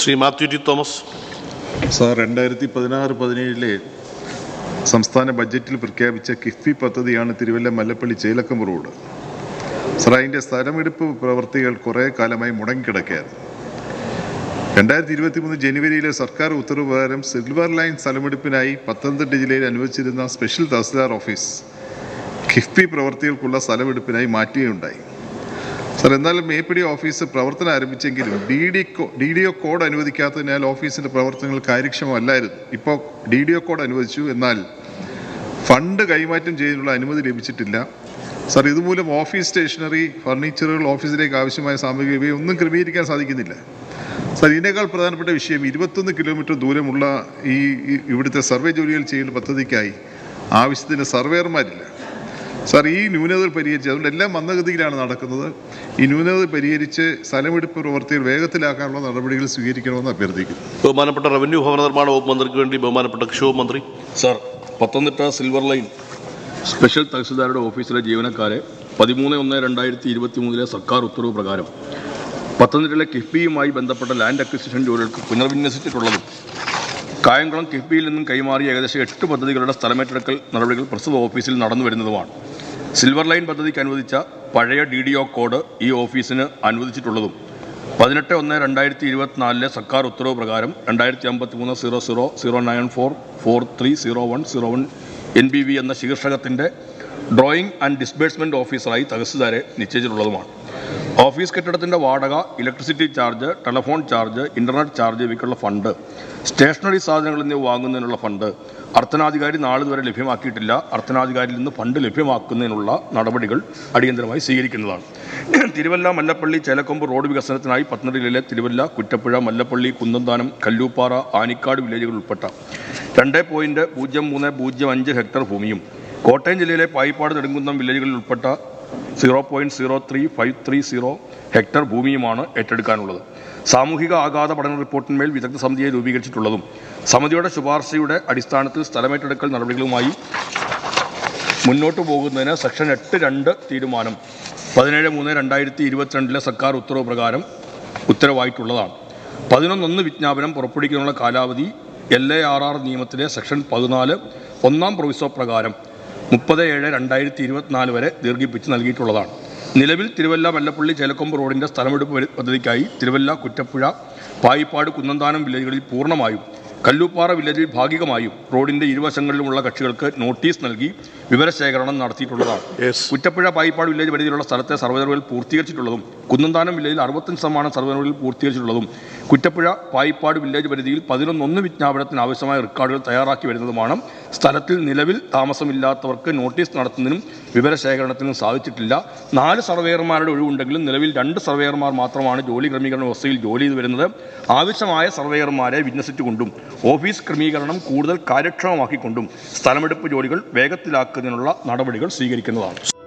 Shri Mathew T Thomas. Sir രണ്ടായിരത്തി പതിനാറ് പതിനേഴിലെ സംസ്ഥാന ബജറ്റിൽ പ്രഖ്യാപിച്ച കിഫ്ബി പദ്ധതിയാണ് തിരുവല്ല മല്ലപ്പള്ളി ചേലക്കം റോഡ്. സാർ അതിന്റെ സ്ഥലമെടുപ്പ് പ്രവർത്തികൾ കുറേ കാലമായി മുടങ്ങിക്കിടക്കുകയാണ്. രണ്ടായിരത്തി ഇരുപത്തി മൂന്ന് ജനുവരിയിലെ സർക്കാർ ഉത്തരവ് പ്രകാരം സിൽവർ ലൈൻ സ്ഥലമെടുപ്പിനായി പത്തനംതിട്ട ജില്ലയിൽ അനുവദിച്ചിരുന്ന സ്പെഷ്യൽ തഹസിൽദാർ ഓഫീസ് കിഫ്ബി പ്രവർത്തികൾക്കുള്ള സ്ഥലമെടുപ്പിനായി മാറ്റുകയുണ്ടായി. സാർ എന്നാലും എ പി ഡി ഓഫീസ് പ്രവർത്തനം ആരംഭിച്ചെങ്കിലും D D D D O code അനുവദിക്കാത്തതിനാൽ ഓഫീസിന്റെ പ്രവർത്തനങ്ങൾ കാര്യക്ഷമമല്ലായിരുന്നു. ഇപ്പോൾ ഡി ഡി ഒ കോഡ് അനുവദിച്ചു എന്നാൽ ഫണ്ട് കൈമാറ്റം ചെയ്യാനുള്ള അനുമതി ലഭിച്ചിട്ടില്ല. സാർ ഇതുമൂലം ഓഫീസ് സ്റ്റേഷനറി ഫർണിച്ചറുകൾ ഓഫീസിലേക്ക് ആവശ്യമായ സാമഗ്രി ഇവയൊന്നും ക്രമീകരിക്കാൻ സാധിക്കുന്നില്ല. സാർ ഇതിനേക്കാൾ പ്രധാനപ്പെട്ട വിഷയം ഇരുപത്തൊന്ന് കിലോമീറ്റർ ദൂരമുള്ള ഈ- ഇവിടുത്തെ സർവേ ജോലികൾ ചെയ്യുന്ന പദ്ധതിക്കായി ആവശ്യത്തിന് സർവേയർമാരില്ല. സാർ ഈ ന്യൂനതകൾ പരിഹരിച്ച് അതുകൊണ്ട് എല്ലാം മന്ദഗതിയിലാണ് നടക്കുന്നത്. ഈ ന്യൂനത പരിഹരിച്ച് സ്ഥലമെടുപ്പ് പ്രവർത്തികൾ വേഗത്തിലാക്കാനുള്ള നടപടികൾ സ്വീകരിക്കണമെന്ന് അഭ്യർത്ഥിക്കുന്നു. ബഹുമാനപ്പെട്ട റവന്യൂ ഭവന നിർമ്മാണ വകുപ്പ് മന്ത്രിക്ക് വേണ്ടി ബഹുമാനപ്പെട്ട കൃഷി മന്ത്രി. Sir Pathanamthitta silver line special തഹസിൽദാരുടെ ഓഫീസിലെ ജീവനക്കാരെ പതിമൂന്ന് ഒന്ന് രണ്ടായിരത്തി ഇരുപത്തി മൂന്നിലെ സർക്കാർ ഉത്തരവ് പ്രകാരം പത്തനംതിട്ടയിലെ കിഫ്ബിയുമായി ബന്ധപ്പെട്ട ലാൻഡ് അക്വിസിഷൻ ജോലികൾക്ക് പുനർവിന്യസിച്ചിട്ടുള്ളതും കായംകുളം കിഫ്ബിയിൽ നിന്നും കൈമാറിയ ഏകദേശം എട്ട് പദ്ധതികളുടെ സ്ഥലമേറ്റെടുക്കൽ നടപടികൾ പ്രസ്തുത ഓഫീസിൽ നടന്നു വരുന്നതുമാണ് സിൽവർ ലൈൻ പദ്ധതിക്ക് അനുവദിച്ച പഴയ ഡി ഡി ഒ കോഡ് ഈ ഓഫീസിന് അനുവദിച്ചിട്ടുള്ളതും പതിനെട്ട് ഒന്ന് രണ്ടായിരത്തി ഇരുപത്തിനാലിലെ സർക്കാർ ഉത്തരവ് പ്രകാരം രണ്ടായിരത്തി അമ്പത്തി മൂന്ന് zero zero zero nine four four three zero one zero one N B V എന്ന ശീർഷകത്തിന്റെ ഡ്രോയിങ് ആൻഡ് ഡിസ്ബേഴ്സ്മെന്റ് ഓഫീസറായി തഹസിൽദാരെ നിശ്ചയിച്ചിട്ടുള്ളതുമാണ്. ഓഫീസ് കെട്ടിടത്തിന്റെ വാടക electricity charge telephone charge internet charge ഇവയ്ക്കുള്ള fund stationery സാധനങ്ങൾ എന്നിവ വാങ്ങുന്നതിനുള്ള ഫണ്ട് അർദ്ധനാധികാരി നാളിതുവരെ ലഭ്യമാക്കിയിട്ടില്ല. അർത്ഥനാധികാരിയിൽ നിന്ന് ഫണ്ട് ലഭ്യമാക്കുന്നതിനുള്ള നടപടികൾ അടിയന്തരമായി സ്വീകരിക്കുന്നതാണ്. തിരുവല്ല മല്ലപ്പള്ളി ചേലക്കൊമ്പ് റോഡ് വികസനത്തിനായി പത്തനംതിട്ടയിലെ തിരുവല്ല കുറ്റപ്പുഴ മല്ലപ്പള്ളി കുന്നന്താനം കല്ലൂപ്പാറ ആനിക്കാട് വില്ലേജുകൾ ഉൾപ്പെട്ട രണ്ട് പോയിന്റ് പൂജ്യം മൂന്ന് പൂജ്യം അഞ്ച് ഹെക്ടർ ഭൂമിയും കോട്ടയം ജില്ലയിലെ പായിപ്പാട് നെടുങ്കുന്നം വില്ലേജുകളിൽ ഉൾപ്പെട്ട zero point zero three five three zero hectare ഭൂമിയുമാണ് ഏറ്റെടുക്കാനുള്ളത്. സാമൂഹിക ആഘാത പഠന റിപ്പോർട്ടിന്മേൽ വിദഗ്ധ സമിതിയെ രൂപീകരിച്ചിട്ടുള്ളതും സമിതിയുടെ ശുപാർശയുടെ അടിസ്ഥാനത്തിൽ സ്ഥലമേറ്റെടുക്കൽ നടപടികളുമായി മുന്നോട്ട് പോകുന്നതിന് സെക്ഷൻ എട്ട് രണ്ട് തീരുമാനം പതിനേഴ് മൂന്ന് രണ്ടായിരത്തി ഇരുപത്തിരണ്ടിലെ സർക്കാർ ഉത്തരവ് പ്രകാരം ഉത്തരവായിട്ടുള്ളതാണ്. പതിനൊന്നൊന്ന് വിജ്ഞാപനം പുറപ്പെടുവിക്കാനുള്ള കാലാവധി എൽ എ ആർ ആർ നിയമത്തിലെ സെക്ഷൻ പതിനാല് ഒന്നാം പ്രൊവിസോ പ്രകാരം മുപ്പത് ഏഴ് രണ്ടായിരത്തി ഇരുപത്തിനാല് വരെ ദീർഘിപ്പിച്ച് നൽകിയിട്ടുള്ളതാണ് നിലവിൽ തിരുവല്ല വല്ലപ്പള്ളി ചേലക്കൊമ്പ് റോഡിന്റെ സ്ഥലമെടുപ്പ് പദ്ധതിക്കായി തിരുവല്ല കുറ്റപ്പുഴ പായിപ്പാട് കുന്നന്താനം വില്ലേജുകളിൽ പൂർണമായും കല്ലൂപ്പാറ വില്ലേജിൽ ഭാഗികമായും റോഡിന്റെ ഇരുവശങ്ങളിലുമുള്ള കക്ഷികൾക്ക് നോട്ടീസ് നൽകി വിവരശേഖരണം നടത്തിയിട്ടുള്ളതാണ്. കുറ്റപ്പുഴ പായിപ്പാട് വില്ലേജ് പരിധിയിലുള്ള സ്ഥലത്തെ സർവേകൾ പൂർത്തീകരിച്ചിട്ടുള്ളതും കുന്നന്താനം വില്ലേജിൽ അറുപത്തഞ്ച് ശതമാനം സർവേറുകൾ പൂർത്തീകരിച്ചിട്ടുള്ളതും കുറ്റപ്പുഴ പായിപ്പാട് വില്ലേജ് പരിധിയിൽ പതിനൊന്നൊന്ന് വിജ്ഞാപനത്തിന് ആവശ്യമായ റെക്കോർഡുകൾ തയ്യാറാക്കി വരുന്നതുമാണ്. സ്ഥലത്തിൽ നിലവിൽ താമസമില്ലാത്തവർക്ക് നോട്ടീസ് നടത്തുന്നതിനും വിവരശേഖരണത്തിനും സാധിച്ചിട്ടില്ല. നാല് സർവേയർമാരുടെ ഒഴിവുണ്ടെങ്കിലും നിലവിൽ രണ്ട് സർവേയർമാർ മാത്രമാണ് ജോലി ക്രമീകരണ വ്യവസ്ഥയിൽ ജോലി ചെയ്തു വരുന്നത്. ആവശ്യമായ സർവേയർമാരെ വിന്യസിച്ചുകൊണ്ടും ഓഫീസ് ക്രമീകരണം കൂടുതൽ കാര്യക്ഷമമാക്കിക്കൊണ്ടും സ്ഥലമെടുപ്പ് ജോലികൾ വേഗത്തിലാക്കുന്നതിനുള്ള നടപടികൾ സ്വീകരിക്കുന്നതാണ്.